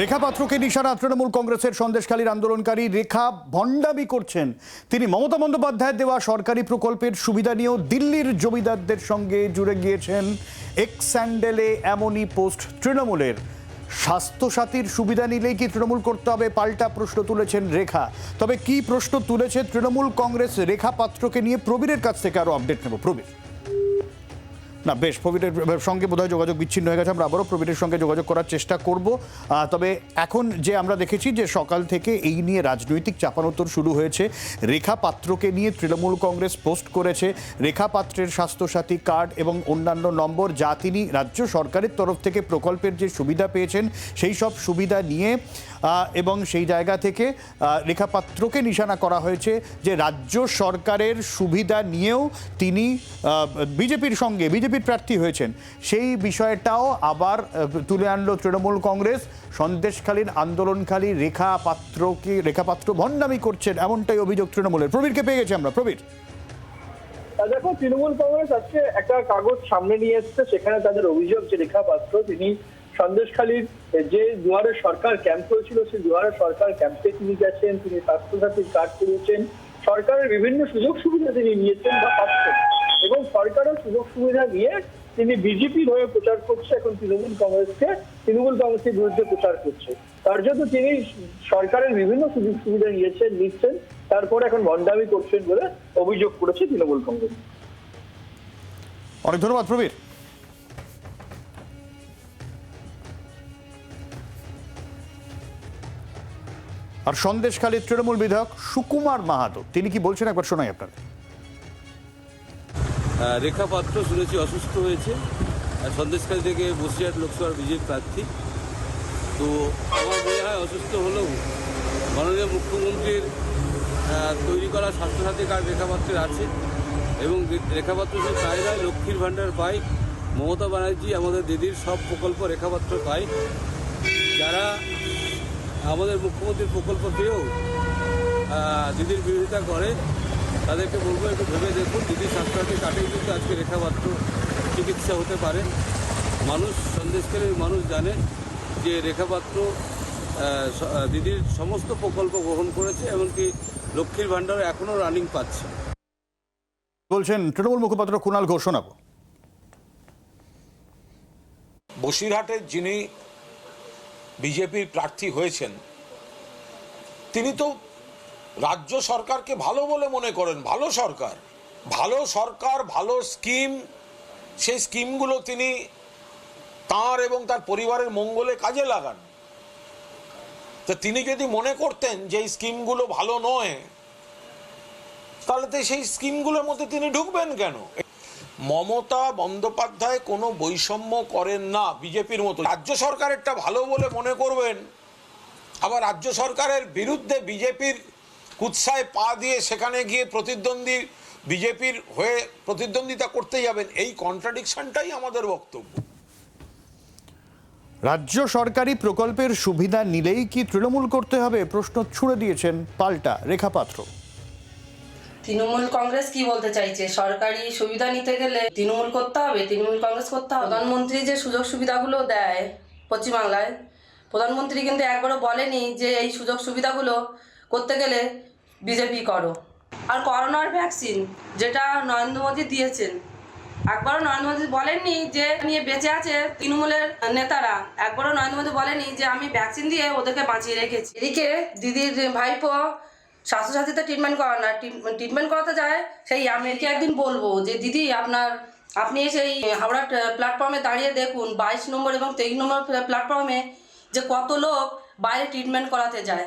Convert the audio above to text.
রেখা পাত্রকে নিশানা তৃণমূল কংগ্রেসের সন্দেশখালীর আন্দোলনকারী রেখা ভণ্ডামি করছেন। তিনি মমতা বন্দ্যোপাধ্যায়ের দেওয়া সরকারি প্রকল্পের সুবিধা নিয়েও দিল্লির জমিদারদের সঙ্গে জুড়ে গিয়েছেন এক্স স্যান্ডেলে এমনই পোস্ট তৃণমূলের। স্বাস্থ্যসাথীর সুবিধা নিলেই কি তৃণমূল করতে হবে পাল্টা প্রশ্ন তুলেছেন রেখা। তবে কি প্রশ্ন তুলেছে তৃণমূল কংগ্রেস? রেখা পাত্রকে নিয়ে প্রবীরের কাছ থেকে আরও আপডেট নেব। প্রবীর। না, বেশ, প্রবীরের সঙ্গে বোধহয় যোগাযোগ বিচ্ছিন্ন হয়ে গেছে। আমরা আবারও প্রবীরের সঙ্গে যোগাযোগ করার চেষ্টা করব। তবে এখন যে আমরা দেখেছি যে সকাল থেকে এই নিয়ে রাজনৈতিক চাপানোত্তর শুরু হয়েছে। রেখা পাত্রকে নিয়ে তৃণমূল কংগ্রেস পোস্ট করেছে। রেখা পাত্রের স্বাস্থ্যসাথী কার্ড এবং অন্যান্য নম্বর যা তিনি রাজ্য সরকারের তরফ থেকে প্রকল্পের যে সুবিধা পেয়েছেন, সেই সব সুবিধা নিয়ে এবং সেই জায়গা থেকে রেখা পাত্রকে নিশানা করা হয়েছে যে রাজ্য সরকারের সুবিধা নিয়েও তিনি বিজেপির সঙ্গে বিজেপির প্রার্থী হয়েছেন। সেই বিষয়টাও আবার তুলে আনলো তৃণমূল কংগ্রেস। সন্দেশখালীর আন্দোলনকারী রেখা পাত্রকে, রেখা পাত্র ভণ্ডামি করছেন এমনটাই অভিযোগ তৃণমূলের। প্রবীরকে পেয়ে গেছি আমরা। প্রবীর। দেখো, তৃণমূল কংগ্রেস আজকে একটা কাগজ সামনে নিয়ে এসছে, সেখানে তাদের অভিযোগ যে রেখা পাত্র, তিনি সন্দেশখালীর যে দুয়ারে সরকার ক্যাম্প করেছিল, সেই দুয়ারে সরকার ক্যাম্পে তিনি গেছেন, তিনি স্বাস্থ্যসাথীর কার্ড করেছেন সরকারের বিভিন্ন সুযোগ সুবিধা তিনি নিয়েছেন বা সরকারের সুযোগ সুবিধা নিয়ে তিনি বিজেপির হয়ে প্রচার করছে, এখন তৃণমূল কংগ্রেসকে, তৃণমূল কংগ্রেসের বিরুদ্ধে প্রচার করছে। তার জন্য তিনি সরকারের বিভিন্ন সুযোগ সুবিধা নিয়েছেন, নিচ্ছেন, তারপরে এখন ভণ্ডামি করছেন বলে অভিযোগ করেছে তৃণমূল কংগ্রেস। অনেক ধন্যবাদ, প্রবীর। আর সন্দেশখালীর তৃণমূল বিধায়ক সুকুমার মাহাতো, তিনি কি বলছেন? একবার শোনাই আপনাদের। রেখা পাত্র শুনেছি অসুস্থ হয়েছে। সন্দেশকারী থেকে বসিরহাট লোকসভার বিজেপি প্রার্থী। তো আমার মনে হয় অসুস্থ হলেও মাননীয় মুখ্যমন্ত্রীর তৈরি করা স্বাস্থ্যসাথী কার্ড রেখা পাত্রের আছে। এবং রে- রেখা পাত্র শুধু তাই নয় লক্ষ্মীর ভাণ্ডার পাই মমতা ব্যানার্জি আমাদের দিদির সব প্রকল্প রেখা পাত্র পায়। যারা আমাদের মুখ্যমন্ত্রীর প্রকল্প পেয়েও দিদির বিরোধিতা করে তাদেরকে বলব একটু ভেবে দেখুন দিদির স্বাস্থ্যসাথী কার্ডেই কিন্তু আজকে রেখাপাত্র চিকিৎসা হতে পারে। মানুষ সন্দেশকারী মানুষ জানে যে রেখাপাত্র দিদির সমস্ত প্রকল্প গ্রহণ করেছে এমনকি লক্ষ্মীর ভাণ্ডার এখনও রানিং পাচ্ছে। বলছেন তৃণমূল মুখপাত্র কুণাল ঘোষণা বসিরহাটের যিনি বিজেপির প্রার্থী হয়েছেন তিনি তো রাজ্য সরকারকে ভালো বলে মনে করেন, ভালো সরকার। ভালো সরকার, ভালো স্কিম, সেই স্কিমগুলো তিনি তার এবং তার পরিবারের মঙ্গলে কাজে লাগান। তো তিনি যদি মনে করতেন যে এই স্কিমগুলো ভালো নয়, তাহলে তো সেই স্কিমগুলোর মধ্যে তিনি ঢুকবেন কেন? মমতা বন্দ্যোপাধ্যায় কোনো বৈষম্য করেন না বিজেপির মতো। রাজ্য সরকারেরটা ভালো বলে মনে করবেন, আবার রাজ্য সরকারের বিরুদ্ধে বিজেপির কুৎসায় পা দিয়ে সেখানে গিয়ে প্রতিদ্বন্দ্বী বিজেপির হয়ে প্রতিদ্বন্দ্বিতা করতে যাবেন এই কন্ট্রাডিকশনটাই আমাদের বক্তব্য। রাজ্য সরকারি প্রকল্পের সুবিধা নিলেই কি তৃণমূল করতে হবে? প্রশ্ন ছুড়ে দিয়েছেন পাল্টা রেখা পাত্র। তৃণমূল কংগ্রেস কি বলতে চাইছে? সরকারি সুবিধা নিতে গেলে তৃণমূল করতে হবে? তৃণমূল কংগ্রেস করতে হবে? প্রধানমন্ত্রী যে সুযোগ সুবিধাগুলো দেয় পশ্চিমবাংলায় প্রধানমন্ত্রী কিন্তু একবারও বলেনি যে এই সুযোগ সুবিধাগুলো করতে গেলে বিজেপি করো। আর করোনার ভ্যাকসিন যেটা নরেন্দ্র মোদী দিয়েছেন, একবারও নরেন্দ্র মোদী বলেননি যে নিয়ে বেঁচে আছে তৃণমূলের নেতারা, একবারও নরেন্দ্র মোদী বলেনি যে আমি ভ্যাকসিন দিয়ে ওদেরকে বাঁচিয়ে রেখেছি। এদিকে দিদির ভাইপো স্বাস্থ্যসাথীতে ট্রিটমেন্ট করা না ট্রিটমেন্ট করাতে যায় সেই আমি একে একদিন বলব যে, দিদি, আপনার আপনি সেই হাওড়া প্ল্যাটফর্মে দাঁড়িয়ে দেখুন, বাইশ নম্বর এবং তেইশ নম্বর প্ল্যাটফর্মে যে কত লোক বাইরে ট্রিটমেন্ট করাতে যায়।